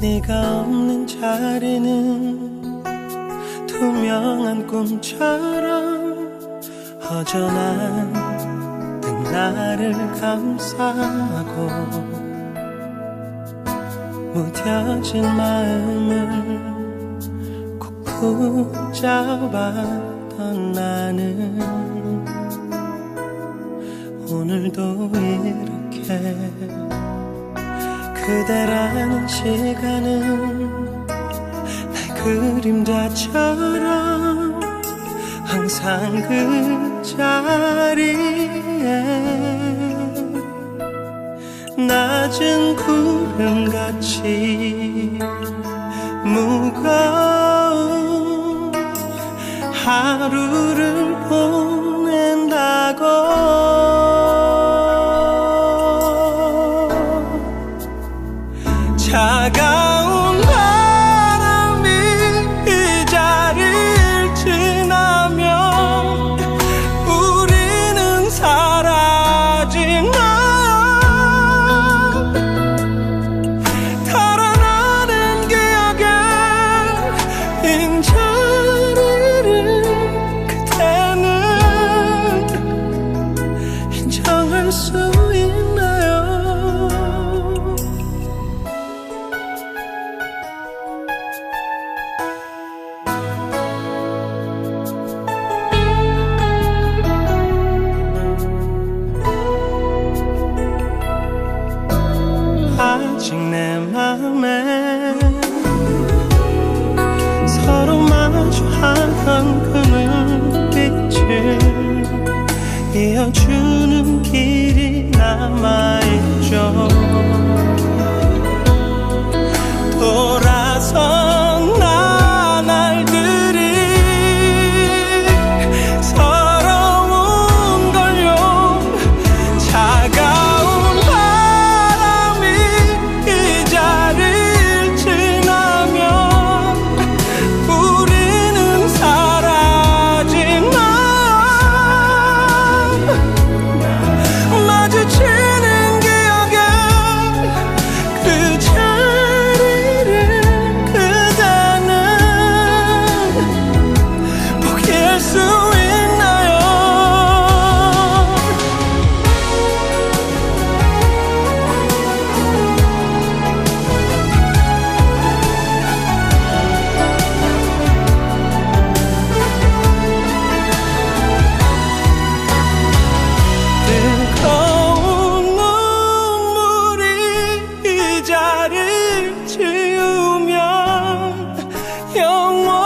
네가 없는 자리는 투명한 꿈처럼 허전한 나를 감싸고 무뎌진 마음을 붙잡았던 나는 오늘도 이렇게 그대라는 시간은 내 그림자처럼 항상 그 자리에 낮은 구름같이 무거운 하루를 보낸다고 아직 내 맘에 仰望。